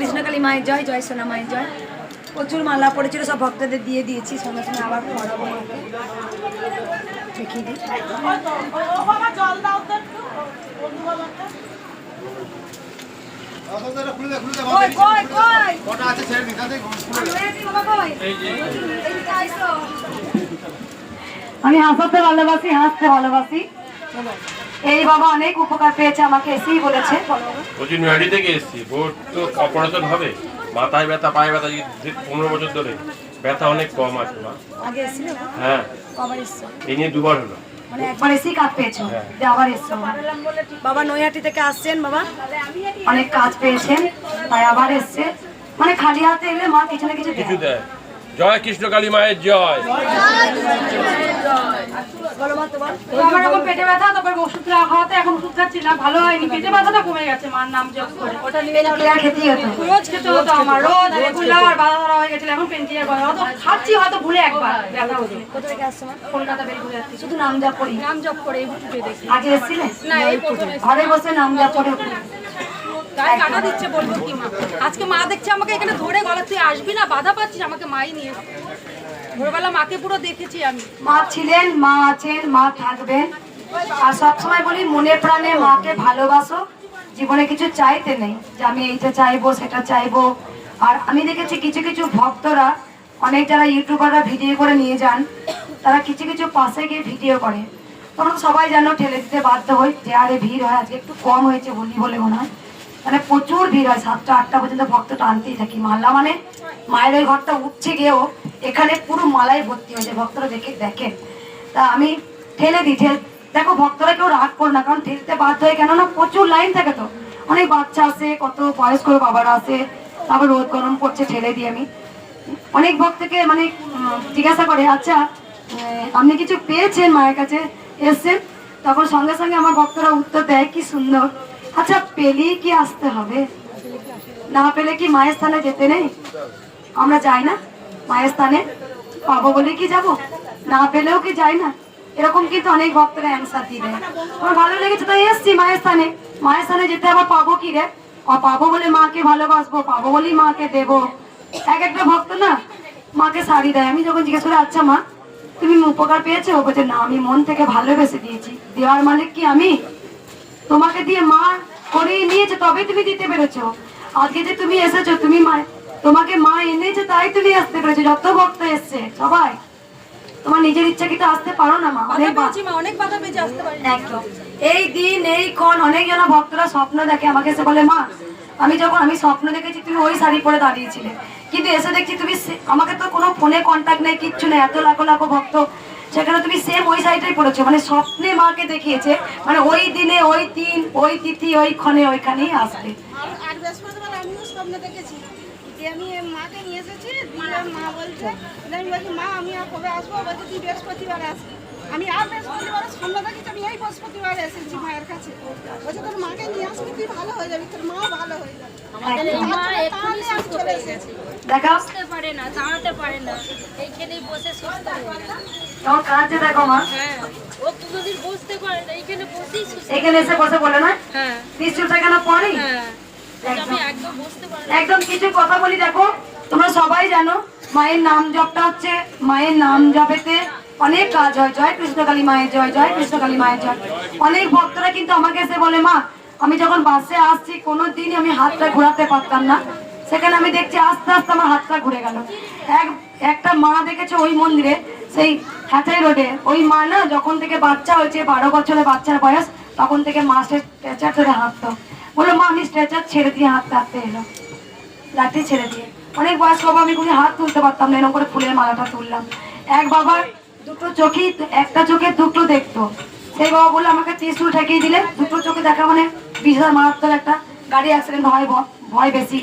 কৃষ্ণকালী মায়ের জয় জয় সোনা মায়ের জয়। প্রচুর মালা পড়েছিল সব ভক্তদের দিয়ে দিয়েছি সঙ্গে সঙ্গে আবার পড়াবো মাকে। দেখিয়ে দিই। আমি হাসাতে ভালোবাসি হাসতে ভালোবাসি। এই বাবা অনেক উপকার পেয়েছে আমাকে এসেই বলেছে। বলছি নয়াডি থেকে এসেছি। বোর্ড তো অপারেশন হবে। মাথায় ব্যথা পায়ে ব্যথা পনেরো বছর ধরে। ব্যথা অনেক কম আছে মা। আগে এসেছিল? হ্যাঁ। এই নিয়ে দুবার হলো। মানে একবার এসেই কাজ পেয়েছ? যে আবার এসছো বাবা নৈহাটি থেকে আসছেন বাবা। অনেক কাজ পেয়েছেন তাই আবার এসছে। মানে খালি হাতে এলে মা কিছু না কিছু কিছু দেয়। দেয় জয়। কৃষ্ণ কালী মায়ের জয়। বলো মা তোমার। আমার এখন পেটে ব্যথা তারপর ওষুধ খাওয়াতে এখন ওষুধ খাচ্ছি না ভালো হয়নি। পেটে ব্যথাটা কমে গেছে মার নাম জপ করে। ওটা নিয়ে পেন ক্লিয়ার খেতেই হতো রোজ খেতে হতো আমার রোজ রেগুলার বাধা ধরা হয়ে গেছিল এখন পেন ক্লিয়ার করে হয়তো খাচ্ছি হয়তো ভুলে একবার। ব্যথা হচ্ছে। কোথা থেকে আসছো কলকাতা বের করে যাচ্ছি শুধু নাম যা করি। নাম জপ করে এই বুঝতে দেখি। আগে এসেছিলেন না এই ঘরে বসে নাম যা করে গায়ে কাটা দিচ্ছে বলব কি মা? আজকে মা দেখছে আমাকে এখানে ধরে গলা তুই আসবি না বাধা পাচ্ছিস আমাকে মাই নিয়ে এসছে। ভোরবেলা মাকে পুরো দেখেছি আমি। মা ছিলেন, মা আছেন, মা থাকবেন। আর সবসময় বলি, মনে প্রাণে মাকে ভালোবাসো। জীবনে কিছু চাইতে নেই, যে আমি এইটা চাইব, সেটা চাইব। আর আমি দেখেছি কিছু কিছু ভক্তরা, অনেক যারা ইউটিউবাররা ভিডিও করে নিয়ে যান, তারা কিছু কিছু পাশে গিয়ে ভিডিও করে। তখন সবাই যেন ঠেলে দিতে বাধ্য হই, যে আরে ভিড় হয়, আজকে একটু কম হয়েছে বলি বলে মনে হয়। মানে প্রচুর ভিড় হয়, সাতটা, আটটা পর্যন্ত ভক্ত টানতেই থাকি। মাল্লা মানে মায়ের ঘরটা উঠছে গিয়েও এখানে পুরো মালাই ভর্তি হয়েছে, ভক্তরা দেখে দেখেন। তা আমি ঠেলে দিই, ঠেল দেখো, ভক্তরা কেউ রাগ করো না, কারণ ঠেলতে বাধ্য হয়, কেননা প্রচুর লাইন থাকে তো। অনেক বাচ্চা আসে কত বয়স্ক বাবারা আসে তারপর রোদ গরম করছে, ঠেলে দিই আমি। অনেক ভক্তকে মানে জিজ্ঞাসা করে আচ্ছা আপনি কিছু পেয়েছেন মায়ের কাছে? এসছেন তখন সঙ্গে সঙ্গে আমার ভক্তরা উত্তর দেয়, কি সুন্দর। আচ্ছা পেলেই কি আসতে হবে? না পেলে কি মায়ের স্থানে যেতে নেই? আমরা যাই না। মায়ের স্থানে পাবো বলে কি যাব? না পেলেও কি যাই না? এরকম কিন্তু অনেক ভক্তরা অ্যান্সার দিয়ে দেয়। আমার ভালো লেগেছে তাই এসছি মায়ের স্থানে। মায়ের স্থানে যেতে আবার পাবো কি রে? পাবো বলে মাকে ভালোবাসবো, পাবো বলেই মাকে দেবো। এক একটা ভক্ত না, মাকে শাড়ি দেয়। আমি যখন জিজ্ঞেস করি আচ্ছা মা, তুমি উপকার পেয়েছ? বলছে, না, আমি মন থেকে ভালোবেসে দিয়েছি। দেওয়ার মালিক কি আমি? তোমাকে দিয়ে মা করিয়ে নিয়েছে তবে তুমি দিতে পেরেছ। আজকে যে তুমি এসেছ তুমি মা তোমাকে মা এনেছে তাই তুমি আসতে পেরেছ যত ভক্ত এসছে সবাই। তোমার নিজের ইচ্ছা কি তো আসতে পারো না মা অনেক অনেক বাধা পেয়েছি আসতে পারি একদম। এই দিন এই ক্ষণ অনেক জন ভক্তরা স্বপ্ন দেখে আমাকে এসে বলে মা আমি যখন আমি স্বপ্ন দেখেছি তুমি ওই শাড়ি পরে দাঁড়িয়েছিলে। কিন্তু এসে দেখছি তুমি আমাকে তো কোনো ফোনে কন্ট্যাক্ট নেই কিচ্ছু নেই এত লাখো লাখো ভক্ত। সেখানে তুমি সেম ওই শাড়িটাই পরেছো। মানে স্বপ্নে মাকে দেখিয়েছে মানে ওই দিনে ওই দিন ওই তিথি ওই ক্ষণে ওইখানেই আসবে। বৃহস্পতিবার আমিও স্বপ্ন দেখেছি যে আমি মাকে নিয়ে এসেছি দিয়ে মা বলছে আমি বলছি মা আমি আর কবে আসব? বলছে তুই বৃহস্পতিবার আসবি। আমি আর বৃহস্পতিবার স্বপ্ন দেখেছি আমি এই বৃহস্পতিবার এসেছি মায়ের কাছে। বলছে তোর মাকে নিয়ে আসবি? তুই ভালো হয়ে যাবি তোর মাও ভালো হয়ে যাবে। বসতে পারে না দাঁড়াতে পারে না। এইখানেই বসে সুস্থ তোমার কাজে দেখো মা। হ্যাঁ ও কোনোদিন বসতে পারে না এইখানে বসেই সুস্থ এখানে এসে বসে বলে না? হ্যাঁ। পরেই হ্যাঁ। পারি একদম কিছু কথা বলি, দেখো, তোমরা সবাই জানো, মায়ের নাম জপটা হচ্ছে, মায়ের নাম জপেতে অনেক কাজ হয়। জয় কৃষ্ণকালী মায়ের জয় জয় কৃষ্ণকালী মায়ের জয়। অনেক ভক্তরা কিন্তু আমাকে এসে বলে, মা, আমি যখন বাসে আসছি কোনো দিনই আমি হাতটা ঘোরাতে পারতাম না। সেখানে আমি দেখছি আস্তে আস্তে আমার হাতটা ঘুরে গেল। এক, একটা মা দেখেছে ওই মন্দিরে, সেই হ্যাথাই রোডে। ওই মা না, যখন থেকে বাচ্চা হয়েছে, বারো বছরের বাচ্চার বয়স, তখন থেকে মাসের স্ট্রেচার ধরে হাঁটতো। বলল, মা, আমি স্ট্রেচার ছেড়ে দিয়ে হাঁটতে হাঁটতে এলো। লাঠি ছেড়ে দিয়ে। অনেক বয়স্ক বাবা, আমি কোনো হাত তুলতে পারতাম না এরকম করে ফুলের মালাটা তুললাম। এক বাবার দুটো চোখেই, একটা চোখে দুটো দেখতো। সেই বাবা বলল, আমাকে ত্রিশুল ঠেকিয়ে দিলে দুটো চোখে দেখা মানে বিশাল মারাত্মক একটা গাড়ি অ্যাক্সিডেন্ট হয় ভয় বেশি।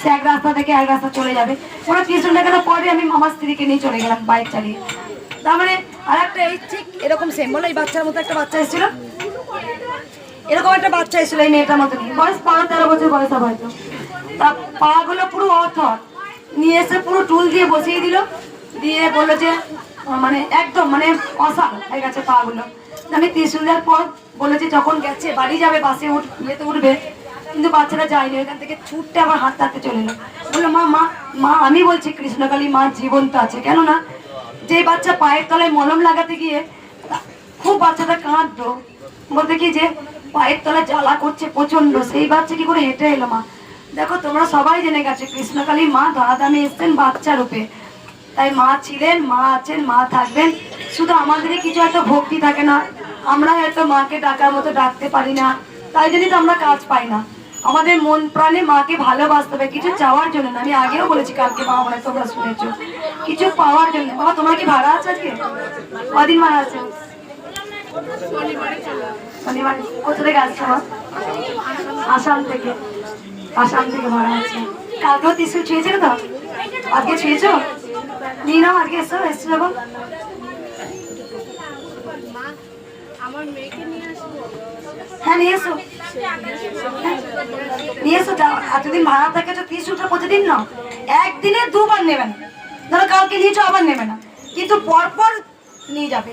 সে এক রাস্তা থেকে এক রাস্তা চলে যাবে। ওরা ত্রিশুল ঠেকানোর পরে আমি মামার স্ত্রীকে নিয়ে চলে গেলাম বাইক চালিয়ে। তার মানে আর একটা এই ঠিক এরকম সেম বলো, এই বাচ্চার মতো একটা বাচ্চা এসেছিল। এরকম একটা বাচ্চা এসেছিল এই মেয়েটার মতো বয়স বারো তেরো বছর বয়স হয়তো। তা পা গুলো পুরো অথর। নিয়ে এসে পুরো টুল দিয়ে বসিয়ে দিল। দিয়ে বলল যে মানে একদম মানে অসাল হয়ে গেছে পা গুলো আমি ত্রিশুল দেওয়ার পর বলেছে যখন গেছে, বাড়ি যাবে, বাসে উঠ ইয়েতে উঠবে। কিন্তু বাচ্চারা যায়নি, ওইখান থেকে ছুটতে আবার হাত হাতে চলে এলো। বলল, মা মা মা, আমি বলছি কৃষ্ণকালী, মা জীবন্ত আছে। কেননা, যে বাচ্চা পায়ের তলায় মলম লাগাতে গিয়ে, খুব বাচ্চাটা কাঁদতো বলতে কি যে পায়ের তলায় জ্বালা করছে প্রচণ্ড সেই বাচ্চা কি করে হেঁটে এলো মা? দেখো, তোমরা সবাই জেনে গেছে, কৃষ্ণকালী মা ধরাধামে এসছেন বাচ্চা রূপে। তাই মা ছিলেন, মা আছেন, মা থাকবেন। শুধু আমাদেরই কিছু হয়তো ভক্তি থাকে না। আমরা হয়তো মাকে ডাকার মতো ডাকতে পারি না। তাই জন্যই তো আমরা কাজ পাই না। আমাদের মন প্রাণে মাকে ভালোবাসতে হবে। কিছু চাওয়ার জন্য না, আমি আগেও বলেছি কালকে মা মনে তোমরা শুনেছো। কিছু পাওয়ার জন্য। বাবা, তোমার কি ভাড়া আছে আজকে? কদিন ভাড়া আছে? শনিবার কোথা থেকে আসছো আসাম থেকে। আসাম থেকে ভাড়া আছে কালকেও টিসু ছুঁয়েছিল তো? আজকে ছুঁয়েছো? নিয়ে নাও আজকে এসো এসছো আসব হ্যাঁ নিয়ে এসো। হ্যাঁ, নিয়ে এসো যাও। এতদিন ভাড়া থাকে তো টিসুটা প্রতিদিন নাও। একদিনে দুবার নেবে না। ধরো কালকে নিয়েছো আবার নেবে না। কিন্তু পরপর নিয়ে যাবে।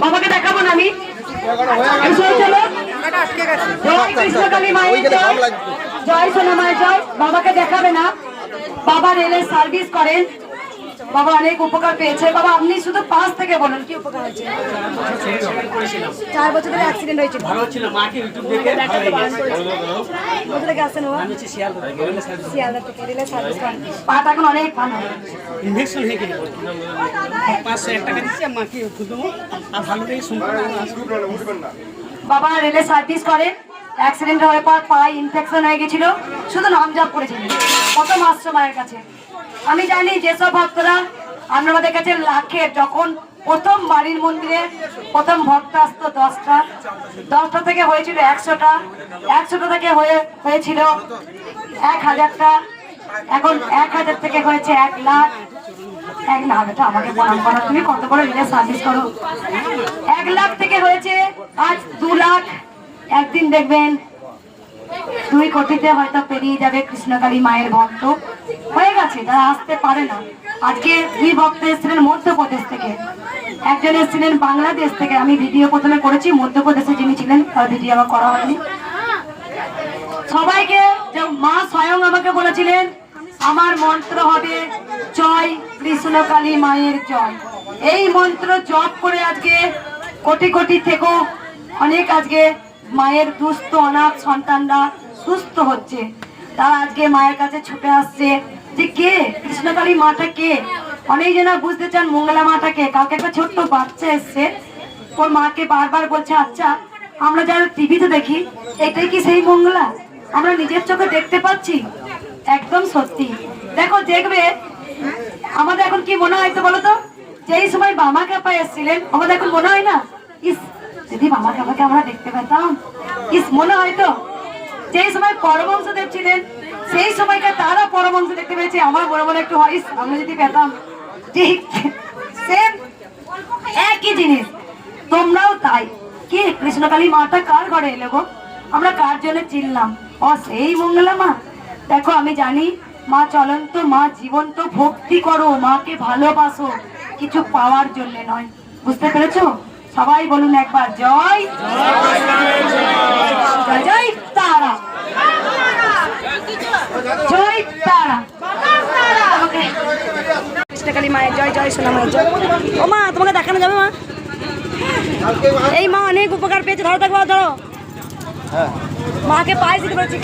বাবাকে দেখাবো না আমি। জয় সোনা মায়ের জয়। বাবাকে দেখাবে না। বাবা রেলের সার্ভিস করেন। বাবা অনেক উপকার পেয়েছে। বাবা আপনি শুধু পাঁচ থেকে বলুন কি উপকার হয়েছে? চার বছর ধরে অ্যাক্সিডেন্ট হয়েছিল ভালো ছিল মাকে ইউটিউব দেখে ভালো কোথা থেকে আসছেন বাবা? আমি শিয়ালদা থেকে। শিয়ালদা থেকে রেলের সার্ভিস করেন। পাটা এখন অনেক ভালো। ইনভেকশন হয়ে গেলে পাঁচশো এক টাকা দিচ্ছি মাকে ওষুধ দেবো। আর ভালো শুনতে বাবা রেলে সার্ভিস করে অ্যাক্সিডেন্ট হওয়ার পর পায়ে ইনফেকশন হয়ে গেছিল। শুধু নাম জাপ করেছিলেন কত মাসছো মায়ের কাছে। আমি জানি যেসব ভক্তরা আমাদের কাছে লাখের যখন প্রথম বাড়ির মন্দিরে প্রথম ভক্ত আসতো দশটা দশটা থেকে হয়েছিল একশোটা একশোটা থেকে হয়ে, হয়েছিল এক হাজারটা, এখন এক হাজার থেকে হয়েছে এক লাখ। এক না, বেটা, আমাকে প্রণাম করো, তুমি কত বড় রিলে সার্ভিস করো? এক লাখ থেকে হয়েছে আজ দু লাখ। একদিন দেখবেন দুই কোটিতে হয়তো পেরিয়ে যাবে কৃষ্ণকালী মায়ের ভক্ত। হয়ে গেছে যারা আসতে পারে না। আজকে দুই ভক্ত এসেছিলেন মধ্যপ্রদেশ থেকে। একজন এসেছিলেন বাংলাদেশ থেকে। আমি ভিডিও প্রথমে করেছি, মধ্যপ্রদেশে যিনি ছিলেন, তার ভিডিও আমার করা হয়নি। সবাইকে মা স্বয়ং আমাকে বলেছিলেন, আমার মন্ত্র হবে, জয় কৃষ্ণকালী মায়ের জয়। এই মন্ত্র জপ করে আজকে কোটি কোটি থেকেও অনেক আজকে মায়ের দুস্থ, অনাথ সন্তানরা সুস্থ হচ্ছে। তারা আজকে মায়ের কাছে ছুটে আসছে যে কে? কৃষ্ণকালী মাটা কে? অনেক জনা বুঝতে চান মঙ্গলা মাটা কে? কালকে একটা ছোট্ট বাচ্চা এসছে। ওর মাকে বারবার বলছে আচ্ছা আমরা যারা টিভিতে দেখি, এটাই কি সেই মঙ্গলা? আমরা নিজের চোখে দেখতে পাচ্ছি? একদম সত্যি। দেখো, দেখবে, আমাদের এখন কি মনে হয় তো বলো তো? যেই সময় বামা কাপা এসেছিলেন, আমাদের এখন মনে হয় না? ইস, যদি বামা কাপাকে আমরা দেখতে পেতাম, ইস, মনে হয় তো? যেই সময় পরমংশ দেব ছিলেন সেই সময়কার তারা পরমংশ দেখতে পেয়েছে আমার মনে মনে একটু হয় আমরা যদি পেতাম। ঠিক সেম একই জিনিস। তোমরাও তাই। কি? কৃষ্ণকালী মাটা কার ঘরে এলো গো? আমরা কার জন্য চিনলাম? ও সেই মঙ্গলা মা। দেখো আমি জানি মা চলন্ত মা জীবন্ত ভক্তি করো মাকে ভালোবাসো। কিছু পাওয়ার জন্য নয়। বুঝতে পেরেছ? সবাই বলুন একবার জয়! জয় জয়! জয় তারা। কৃষ্ণকালী মায়ের জয় জয় সোনা মায়ের জয়। ও মা তোমাকে দেখানো যাবে মা? এই মা অনেক উপকার পেয়েছে ধরো থাকব ধরো। মাকে পায়ে দিতে পেরেছি।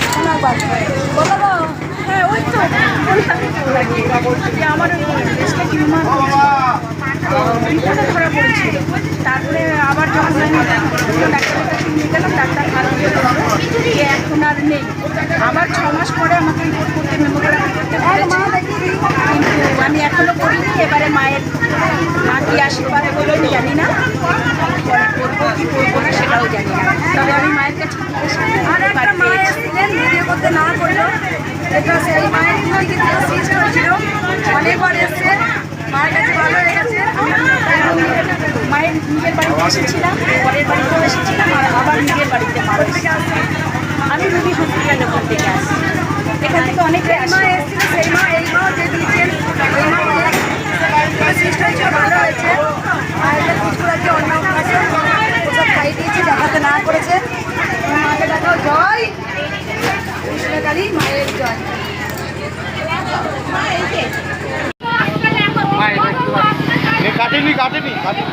হ্যাঁ আমার ধরা পড়েছিল। তারপরে আবার যখন নিয়ে গেলাম ডাক্তার যে এখন আর নেই। মাস পরে আমাকে রিপোর্ট করতে মেমোগ্রাফি করতে কিন্তু আমি এখনও করিনি এবারে মায়ের মা কি আশীর্বাদ আমি জানি না। করব কি করব না সেটাও জানি না। তবে আমি মায়ের কাছে আর একটা মা এসেছিলেন ভিডিও করতে না করল এটা সেই মায়ের দিদি কিন্তু সিস্ট হয়েছিল অনেকবার এসছে। মায়ের কাছে ভালো হয়ে গেছে মায়ের নিজের বাড়িতে এসেছিলাম পরের বাড়িতেও এসেছিলাম আর আবার নিজের বাড়িতে। আমি রুবি হসপিটাল থেকে আসি। এখান থেকে অনেকে এই মা যে দিয়েছেন এই মা সিস্ট হয়েছে ভালো হয়েছে মায়ের কিছু আছে অন্য আছে ওসব খাই দিয়েছি দেখাতে না করেছে মাকে দেখাও জয় কৃষ্ণকালী মায়ের জয় কাটেনি কাটেনি কাটেনি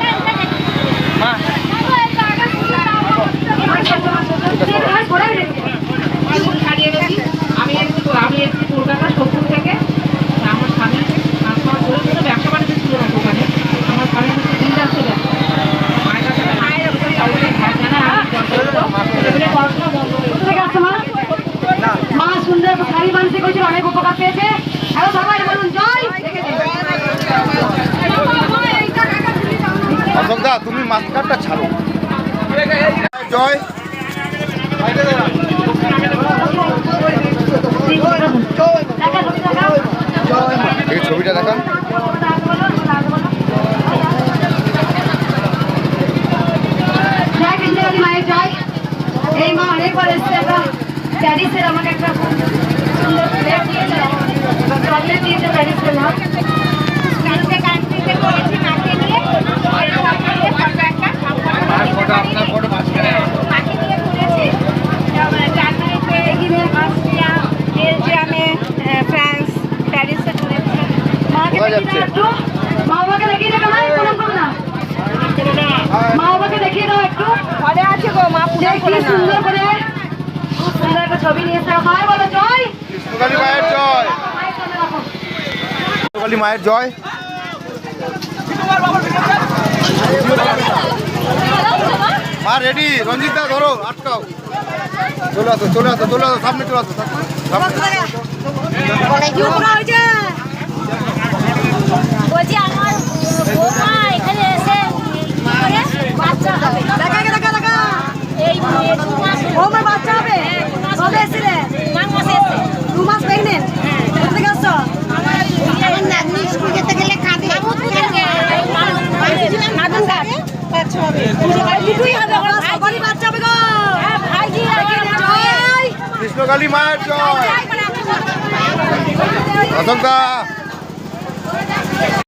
আমি একটু আমি একটু কলকাতা সত্তর থেকে আমার স্বামী ট্রান্সফার করে করে ব্যবসা বাণিজ্য ছিল না দোকানে আমার স্বামী হচ্ছে ইন্ডাস্ট্রি ব্যবসা মায়ের কাছে মায়ের উপরে চাউলের ঘাট জানা আমি ছেলেমেয়ে পড়াশোনা বন্ধ হয়ে গেছে। ঠিক আছে মা মা সুন্দর শাড়ি বানিয়ে করেছিল অনেক উপকার পেয়েছে হ্যালো সবাই বলুন জয় অশোক দা তুমি মাস্কারটা ছাড়ো জয় এই ছবিটা দেখান জয় কৃষ্ণকালী মায়ের জয় এই মা অনেকবার এসছে একটা প্যারিসের আমাকে একটা সুন্দর প্লেট দিয়েছে। চকলেট দিয়েছে প্যারিসের মা ফ্রান্স প্যারিসে ঘুরেছি। মা বাবাকে দেখিয়ে দাও মা প্রণাম করো না মা বাবাকে দেখিয়ে দাও একটু। ঘরে আছে গো মা যে কি সুন্দর করে। খুব সুন্দর একটা ছবি নিয়ে এসে মায়ের বলো জয়। কৃষ্ণকালী মায়ের জয়। মায়ের সামনে রাখো কৃষ্ণকালী মায়ের জয়। মা রেডি রঞ্জিত দা ধরো আটকাও। চলে আসো চলে আসো চলে আসো সামনে চলে আসো সামনে। বলছি আমার বৌমা এখানে এসে কি করে বাচ্চা হবে এই মেয়ে দু মাস হলো। বৌমার বাচ্চা হবে কবে এসেছিলে। দু মাস প্রেগনেন্ট কোথা থেকে আসছো আমার এই আমার কৃষ্ণকালী মায়ের জয়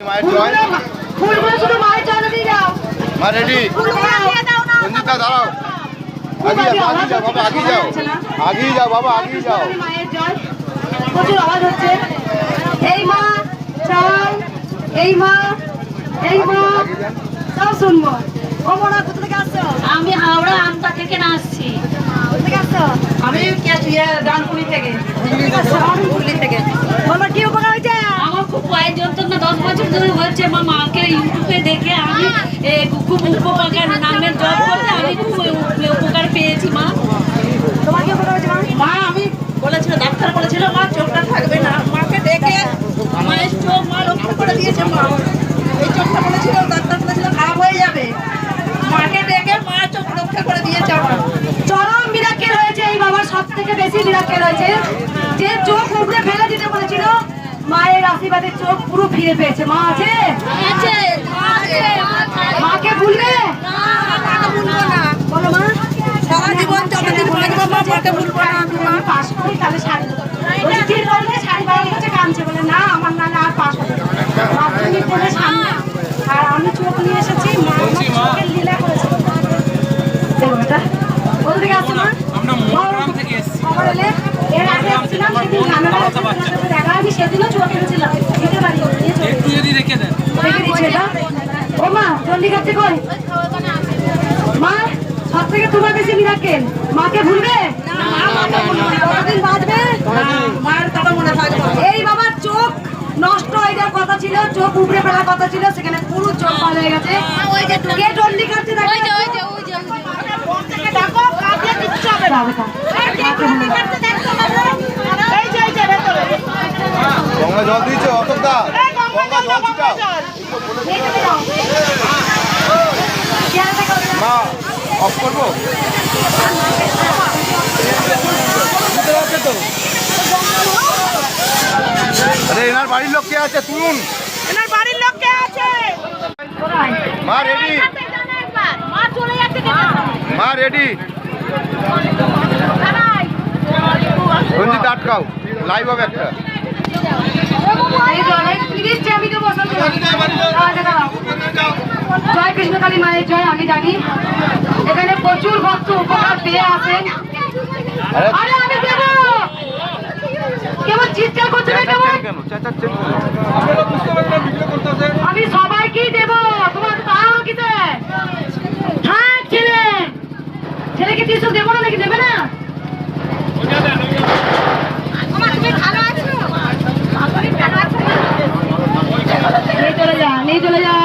মায়ের জয় ফুলগুলো শুধু মায়ের জন্য দিয়ে যাও মা রেডি দা দাঁড়াও। আগিয়ে যাও আগিয়ে যাও বাবা আগিয়ে যাও। আগিয়ে যাও বাবা আগিয়ে যাও। মায়ের প্রচুর আওয়াজ হচ্ছে। এই মা চল। এই মা এই মা। সব শুনব। ও মোনা কোথা থেকে আসছো? আমি হাওড়া আমতা থেকে না আসছি। কোথা থেকে আসছো? আমি ডানকুনি থেকে। হুগলি থেকে বলব কি উপকার হয়েছে? আমার খুব পায়ের দশ বছর ধরে হচ্ছে আমার মাকে ইউটিউবে দেখে আমি খুব উপকার নামের জব করতে আমি খুব উপকার পেয়েছি মা। তোমার কি মা? আমি বলেছিল ডাক্তার বলেছিল মা চোখটা থাকবে না। মাকে ডেকে মায়ের চোখ মা রক্ষা করে দিয়েছে মা। এই চোখটা বলেছিল ডাক্তার বলেছিল খারাপ হয়ে যাবে। মাকে ডেকে মা চোখ রক্ষা করে দিয়েছে আমার। চরম মিরাকেল হয়েছে এই বাবার সব থেকে বেশি মিরাকেল হয়েছে যে চোখ উপরে ফেলে দিতে বলেছিল আশীর্বাদে চোখ পুরো ফিরে পেয়েছে। মা আছে? আছে। আছে মাকে ভুলবে? মাকে ভুলবো না? বলো মা। সারা জীবন যতদিন বাঁচবো মা মাকে ভুলবো না আমি পাস করি তাহলে শাড়ি বলছি, ঠিক বলছে শাড়ি বাড়ার কাছে কাঁদছে। বলে না আমার না না আর পাস হবে মাধ্যমিক পড়ে সামনে। আর আমি চোখ নিয়ে এসেছি মা আমার চোখের লীলা করেছে। এটা কোথা থেকে আসছো মা? আমরা মোহগ্রাম থেকে এসেছি। এর আগে আসছিলাম সেদিন দেখা হয়নি সেদিনও চোখ এনেছিলাম দিতে পারি নিয়ে চলে একটু যদি রেখে দেন রেখে দিচ্ছে এটা ও মা চন্ডিগড় থেকে কই? মা সব থেকে তোমার বেশি মিরাকেল মাকে ভুলবে? কতদিন বাঁচবে? মায়ের কথা মনে থাকবে এই বাবার চোখ নষ্ট হয়ে যাওয়ার কথা ছিল চোখ উপড়ে ফেলার কথা ছিল সেখানে পুরো চোখ ভালো হয়ে গেছে। কে চন্ডি কাটছে ওই যে ওই যে ওই যে ওই যে। ডাকো কাকে দিচ্ছে হবে না গঙ্গা জল দিয়েছ অশোক দা গঙ্গা জল ছিটাও মা অফ করব? আরে এনার বাড়ির লোক কে আছে? তুলুন। এনার বাড়ির লোক কে আছে? মা রেডি মা চলে যাচ্ছে মা রেডি রঞ্জিত আটকাও। লাইভ হবে একটা। আমি তো বসাতে। জয় কৃষ্ণকালী মায়ের জয় আমি জানি। এখানে প্রচুর ভক্ত উপকার পেয়ে আসেন আরে আমি দেব! কেমন চিৎকার করছে না কেমন আমি সবাইকেই দেব। তোমার তাও কিতে থাক ছেলে। ছেলেকে টিসু দেবো না নাকি? দেবে না? তুমি ভালো আছো? তুমি ভালো আছো নিয়ে চলে যা নিয়ে চলে যা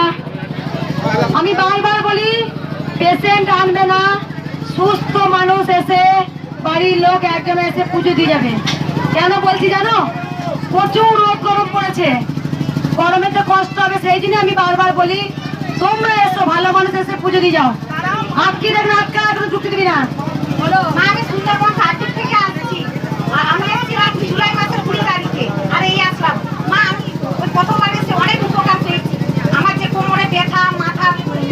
আমি বারবার বলি পেশেন্ট আনবে না, সুস্থ মানুষ এসে বাড়ির লোক একজন এসে পুজো দিয়ে যাবে। কেন বলছি জানো? প্রচুর রোদ গরম পড়েছে। গরমে তো কষ্ট হবে, সেই জন্য আমি বারবার বলি, তোমরা এসো, ভালো মানুষ এসে পুজো দিয়ে যাও। আটকে দেখবে আটকা এখন ঢুকতে দিবি না? বলো মা আমি সুন্দরবন সার্কিট থেকে আসছি আর আমি এসেছিলাম জুলাই মাসের কুড়ি তারিখে আর এই আসলাম মা আমি ওই প্রথমবার এসে অনেক উপকার পেয়েছি আমার যে কোমরে ব্যথা মাথা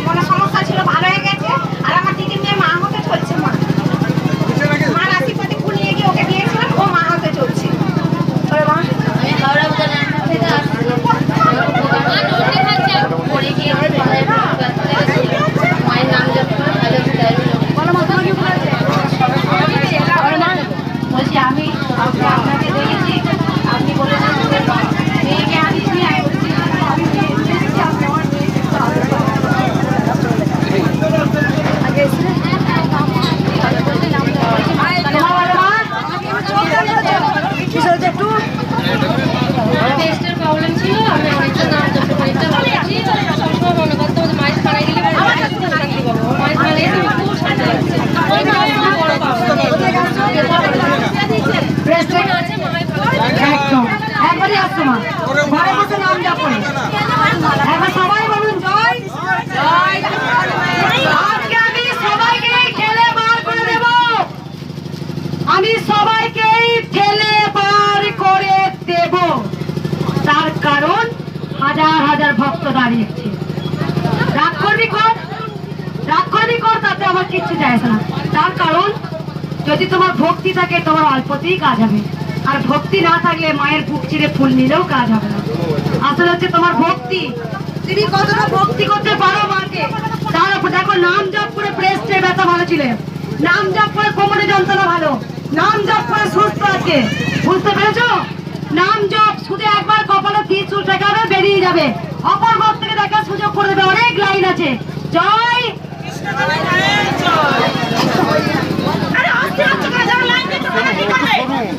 মানে সমস্যা ছিল ভালো হয়ে গেছে আর আমার দিদির মেয়ে মা হতে চলছে মা মার আশীর্বাদে ফুল নিয়ে গিয়ে ওকে দিয়েছিলাম ও মা হতে চলছে আমি হাওড়া উদয়নারায়ণ থেকে আসছি আমার নদী খাচ্ছে পড়ে গিয়ে পায়ে ব্যথা লেগেছিল মায়ের নাম জপ করে ভালো বলছি আমি আপনি আপনাকে দেখেছি আপনি বলেছেন মেয়েকে আনিস নি আমি বলছি আমি মেয়ে এসেছি আপনি আমার মেয়েকে একটু আদর করুন। আগে এসে ভালো করে নাম জপ করেছি তোমার বাবা কি চলছে একটু টেস্টের প্রবলেম ছিল আমি অনেকটা নাম জপতে পরীক্ষা ভালোছি সবসময় মনে করতে হবে মায়ের পাড়ায় গেলে আমি শান্তি পাবো মায়ের পাড়ায় এসে আমার খুব শান্তি লাগছে ওই মায়ের আমার বড় পাওয়া প্রেসিডেন্ট আছে মায়ের পাড়ায় একদম একবারই আসতো মা ঘরে বসে নাম জপ করে একবার সবাই বলুন জয় আজকে আমি সবাইকে ঠেলে বার করে দেব আমি সবাইকেই ঠেলে বার করে দেব তার কারণ হাজার হাজার ভক্ত দাঁড়িয়েছে রাগ করবি কর রাগ করবি কর তাতে আমার কিচ্ছু যায় আসে না তার কারণ যদি তোমার ভক্তি থাকে, তোমার অল্পতেই কাজ হবে। আর ভক্তি না থাকলে মায়ের বুক চিরে ফুল নিলেও কাজ হবে না। আসলে হচ্ছে তোমার ভক্তি। তুমি কতটা ভক্তি করতে পারো মাকে? তার দেখো নাম জপ করে প্রেস্টে ব্যথা ভালো ছিল। নাম জপ করে কোমরে যন্ত্রণা ভালো। নাম জপ করে সুস্থ আছে। বুঝতে পেরেছ? নাম জপ শুধু একবার কপালে তিন চুল ঠেকাবে বেরিয়ে যাবে। অপর ভক্তকে দেখা সুযোগ করে দেবে। অনেক লাইন আছে। জয়! 何?